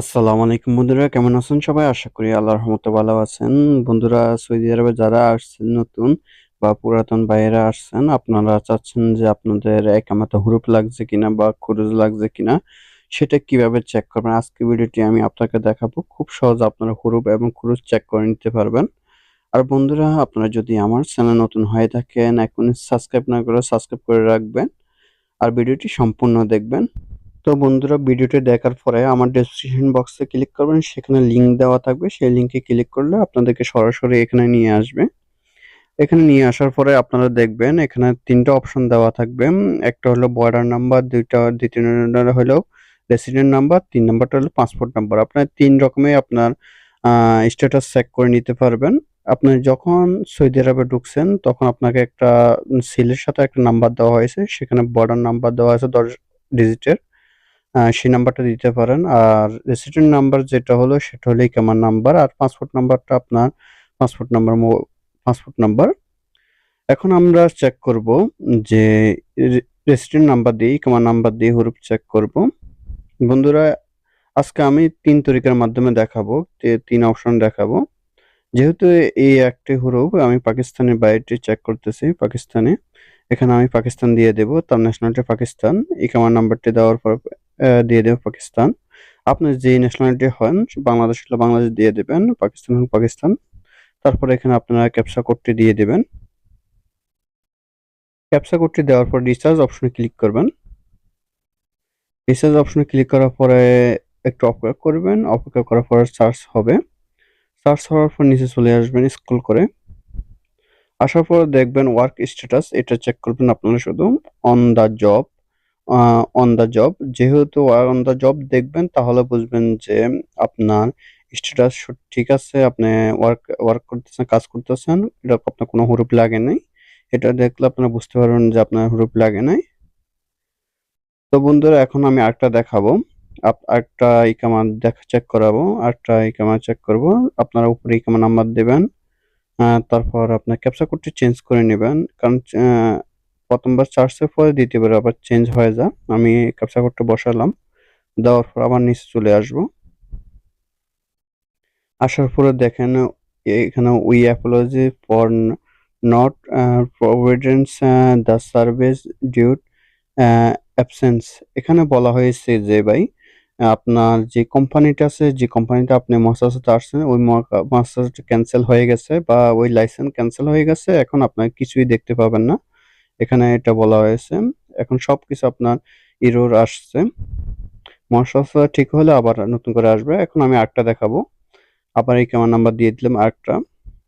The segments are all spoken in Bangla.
আসসালামু আলাইকুম বন্ধুরা, কেমন আছেন সবাই? আশা করি আল্লাহর রহমতে ভালো আছেন। বন্ধুরা, সৌদি আরবে যারা আসছেন নতুন বা পুরাতন বাইরে আসছেন, আপনারা চাচ্ছেন যে আপনাদের একামাতে হুরুপ লাগছে কিনা বা খুরুজ লাগছে কিনা, সেটা কীভাবে চেক করবেন? আজকে ভিডিওটি আমি আপনাকে দেখাবো। খুব সহজ আপনারা হুরুপ এবং খুরুজ চেক করে নিতে পারবেন। আর বন্ধুরা, আপনারা যদি আমার চ্যানেল নতুন হয়ে থাকেন এখন সাবস্ক্রাইব না করে সাবস্ক্রাইব করে রাখবেন। আর ভিডিওটি সম্পূর্ণ দেখবেন। তো বন্ধুরা ভিডিওটি দেখার পরে আমার ডেসক্রিপশন বক্সে ক্লিক করবেন, সেখানে লিংক দেওয়া থাকবে। সেই লিংকে ক্লিক করলে আপনাদেরকে সরাসরি এখানে নিয়ে আসবে। এখানে নিয়ে আসার পরে আপনারা দেখবেন এখানে তিনটা অপশন দেওয়া থাকবে। একটা হলো বর্ডার নাম্বার দুইটা, দ্বিতীয় হলো রেসিডেন্ট নাম্বার তিন নাম্বারটা হলো পাসপোর্ট নাম্বার আপনার তিন রকমে আপনার স্ট্যাটাস চেক করে নিতে পারবেন। আপনি যখন সৌদি আরবে ঢুকছেন, তখন আপনাকে একটা সিলের সাথে একটা নাম্বার দেওয়া হয়েছে। সেখানে বর্ডার নাম্বার দেওয়া আছে দশ ডিজিটের সেই নাম্বারটা দিতে পারেন। আর রেসিডেন্ট নাম্বার যেটা হলো, সেটা হলো ইকামার নাম্বার আর পাসপোর্ট নাম্বারটা আপনার পাসপোর্ট নাম্বার পাসপোর্ট নাম্বার এখন আমরা চেক করব যে রেসিডেন্ট নাম্বার দিয়ে ইকামার নাম্বার দিয়ে হুরুপ চেক করব। বন্ধুরা, আজকে আমি তিন তরিকার মাধ্যমে দেখাবো তিন অপশন দেখাবো। যেহেতু এই একটি হুরুপ, আমি পাকিস্তানের বাইরে চেক করতেছি পাকিস্তানে। এখানে আমি পাকিস্তান দিয়ে দেব, তার ন্যাশনালিটি পাকিস্তান। ইকামার নাম্বারটি দেওয়ার পর দিয়ে দেব পাকিস্তান। আপনি যে ন্যাশনালিটি হন, বাংলাদেশ হলে বাংলাদেশ দিয়ে দেবেন, পাকিস্তান হলে পাকিস্তান। তারপর এখানে আপনারা ক্যাপসা কোডটি দিয়ে দেবেন। ক্যাপসা কোডটি দেওয়ার পর রিচার্জ অপশনে ক্লিক করবেন। রিচার্জ অপশনে ক্লিক করার পরে একটু অপেক্ষা করবেন। অপেক্ষা করার পরে সার্চ হবে। সার্চ হওয়ার পর নিচে চলে আসবেন স্ক্রল করে। আসার পর দেখবেন ওয়ার্ক স্ট্যাটাস এটা চেক করবেন আপনারা শুধু। On the job on the job যেহেতু অন দ্য জব দেখবেন, তাহলে বুঝবেন যে আপনার স্ট্যাটাস ঠিক আছে, আপনি ওয়ার্ক ওয়ার্ক করতেছেন, কাজ করতেছেন, এটা আপনার কোনো হুরুপ লাগে নাই। এটা দেখলে আপনারা বুঝতে পারবেন যে আপনার হুরুপ লাগে নাই। তো বন্ধুরা, এখন আমি আরেকটা দেখাবো। আরেকটা ইকামা দেখা চেক করাবো। আরেকটা ইকামা চেক করব। আপনারা উপরে ইকামা নাম্বার দেবেন তারপর আপনার ক্যাপচা কোডটি চেঞ্জ করে নেবেন। কারণ প্রথমবার চার্জের পরে দ্বিতীয়বার আবার চেঞ্জ হয়ে যায়। আমি ক্যাপচা বসালাম, দেওয়ার পর আবার নিচে চলে আসব। আসার পরে দেখেন, এখানে we apology for not providence the service due to absence এখানে বলা হয়েছে যে ভাই, আপনার যে কোম্পানিটা আছে, যে কোম্পানিটা আপনি মহাসাতে আসছেন, ওই মহাসাটা ক্যান্সেল হয়ে গেছে বা ওই লাইসেন্স ক্যান্সেল হয়ে গেছে, এখন আপনার কিছুই দেখতে পাবেন না। এখানে এটা বলা হয়েছে। এখন সবকিছু আপনার ইরোর আসছে। মহাসাসা ঠিক হলে আবার নতুন করে আসবে। এখন আমি আরেকটা দেখাবো। আবার এই কামার নাম্বার দিয়ে দিলাম আরেকটা।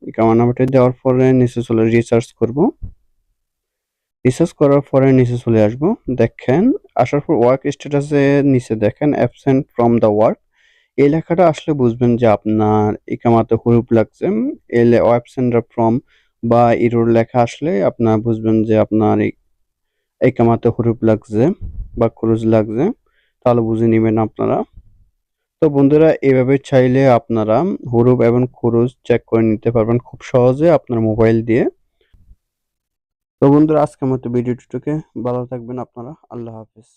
এই কামার নাম্বারটা দেওয়ার পরে নিচে চলে রিচার্জ করব। রিচার্জ করার পরে নিচে চলে আসব। দেখেন, আসার পর ওয়ার্ক স্ট্যাটাসে নিচে দেখেন অ্যাবসেন্ট ফ্রম দ্য ওয়ার্ক এই লেখাটা আসলে বুঝবেন যে আপনার ইকামাতে হুরুপ লাগছে। এলে অ্যাবসেন্ট ফ্রম বা ইরোর লেখা আসলে আপনার বুঝবেন যে আপনার এই ইকামাতে হুরুপ লাগছে বা ক্রুজ লাগছে, তাহলে বুঝে নেবেন আপনারা। তো বন্ধুরা, এভাবে চাইলে আপনারা হরুপ এবং খুরুজ চেক করে নিতে পারবেন খুব সহজে আপনার মোবাইল দিয়ে। তো বন্ধুরা, আজকের মতো ভিডিওটিকে ভালো থাকবেন আপনারা। আল্লাহ হাফেজ।